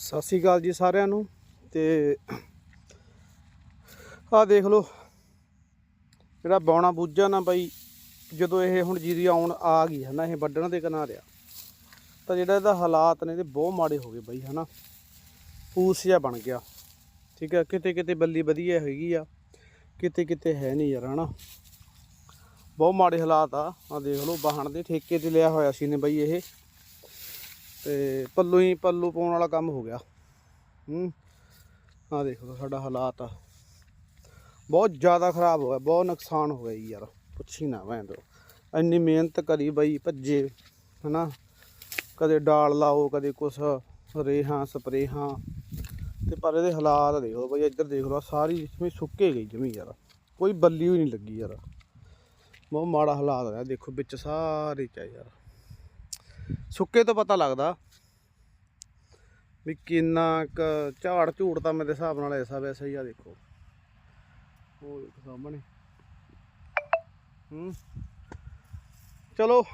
ਸਤਿ ਸ਼੍ਰੀ ਅਕਾਲ ਜੀ ਸਾਰਿਆਂ ਨੂੰ ਤੇ ਆਹ ਦੇਖ ਲਓ, ਜਿਹੜਾ ਬੌਣਾ ਬੂਝਾ ਨਾ ਬਾਈ, ਜਦੋਂ ਇਹ ਹੁਣ ਜੀਰੀ ਆਉਣ ਆ ਗਈ ਹੈ ਨਾ, ਇਹ ਵੱਢਣ ਦੇ ਕਿਨਾਰੇ ਆ, ਤਾਂ ਜਿਹੜਾ ਇਹਦਾ ਹਾਲਾਤ ਨੇ ਇਹਦੇ ਬਹੁਤ ਮਾੜੇ ਹੋ ਗਏ ਬਾਈ, ਹਨਾ? ਪੂਸ ਜਿਹਾ ਬਣ ਗਿਆ। ਠੀਕ ਹੈ ਕਿਤੇ ਕਿਤੇ ਬੱਲੀ ਵਧੀਆ ਹੈਗੀ ਆ ਕਿਤੇ ਕਿਤੇ ਹੈ ਨਹੀਂ ਯਾਰ, ਹਨਾ? ਬਹੁਤ ਮਾੜੇ ਹਾਲਾਤ ਆ ਆ ਦੇਖ ਲਓ, ਵਾਹਣ ਦੇ ਠੇਕੇ ਤੇ ਲਿਆ ਹੋਇਆ ਸੀ ਨੇ ਬਾਈ ਇਹ। ਤੇ ਪੱਲੂ ਹੀ ਪੱਲੂ ਪਾਉਣ ਵਾਲਾ ਕੰਮ ਹੋ ਗਿਆ। ਹੂੰ ਆ ਦੇਖੋ ਸਾਡਾ ਹਾਲਾਤ ਆ। ਬਹੁਤ ਜ਼ਿਆਦਾ ਖਰਾਬ ਹੋ ਗਿਆ ਬਹੁਤ ਨੁਕਸਾਨ ਹੋ ਗਿਆ ਜੀ ਯਾਰ, ਪੁੱਛੀ ਨਾ ਮੈਂ ਤੋ ਇੰਨੀ ਮਿਹਨਤ ਕਰੀ ਬਈ ਭੱਜੇ, ਹਨਾ? ਕਦੇ ਡਾਲ ਲਾਓ, ਕਦੇ ਕੁਛ, ਰੇਹਾਂ, ਸਪਰੇਹਾਂ। ਤੇ ਪਰ ਇਹਦੇ ਹਾਲਾਤ ਦੇਖੋ ਬਈ, ਇੱਧਰ ਦੇਖ ਲਓ ਸਾਰੀ ਜਿਵੇਂ ਸੁੱਕੇ ਗਈ ਜਮੀ ਯਾਰ। ਕੋਈ ਬੱਲੀ ਹੋਈ ਨਹੀਂ ਲੱਗੀ ਯਾਰ। ਬਹੁਤ ਮਾੜਾ ਹਾਲਾਤ ਹੈ ਦੇਖੋ ਵਿੱਚ ਸਾਰੇ ਚ ਆ ਯਾਰ। ਸੁੱਕੇ ਤੋਂ ਪਤਾ ਲੱਗਦਾ ਵੀ ਕਿੰਨਾ ਕ ਝਾੜ ਝੂੜ ਤਾਂ ਮੇਰੇ ਹਿਸਾਬ ਨਾਲ ਐਸਾ ਵੈਸਾ ਹੀ ਆ ਦੇਖੋ। ਉਹ ਸਾਹਮਣੇ। ਹੂੰ। ਚਲੋ,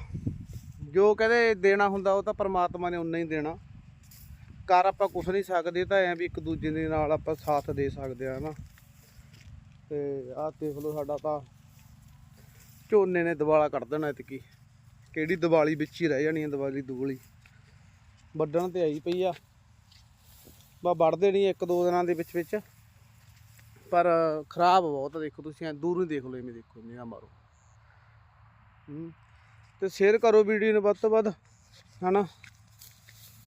ਜੋ ਕਹਿੰਦੇ ਦੇਣਾ ਹੁੰਦਾ ਉਹ ਤਾਂ ਪਰਮਾਤਮਾ ਨੇ ਉਨਾ ਹੀ ਦੇਣਾ। ਕਰ ਆਪਾਂ ਕੁਛ ਨਹੀਂ ਸਕਦੇ, ਤਾਂ ਐ ਵੀ ਇੱਕ ਦੂਜੇ ਦੇ ਨਾਲ ਆਪਾਂ ਸਾਥ ਦੇ ਸਕਦੇ ਆ ਨਾ ਤੇ ਆਹ ਦੇਖ ਲਓ ਸਾਡਾ ਤਾਂ ਝੋਨੇ ਨੇ ਦਿਵਾਲਾ ਕੱਢ ਦੇਣਾ ਇਤਕੀ ਕਿਹੜੀ ਦੀਵਾਲੀ ਵਿੱਚ ਹੀ ਰਹਿ ਜਾਣੀ ਆ ਦੀਵਾਲੀ ਦੂਲੀ ਵੱਢਣ ਤੇ ਆਈ ਪਈ ਆ। ਬਾ ਵੱਢਦੇ ਨਹੀਂ ਇੱਕ ਦੋ ਦਿਨਾਂ ਦੇ ਵਿੱਚ ਵਿੱਚ। ਪਰ ਖਰਾਬ ਬਹੁਤ ਆ, ਦੇਖੋ ਤੁਸੀਂ ਐਂ ਦੂਰੋਂ ਦੇਖ ਲਓ ਇਵੇਂ ਦੇਖੋ ਨਿਗਾਹ ਮਾਰੋ। ਹੂੰ। ਤੇ ਸ਼ੇਅਰ ਕਰੋ ਵੀਡੀਓ ਨੂੰ ਵੱਧ ਤੋਂ ਵੱਧ ਹਨਾ?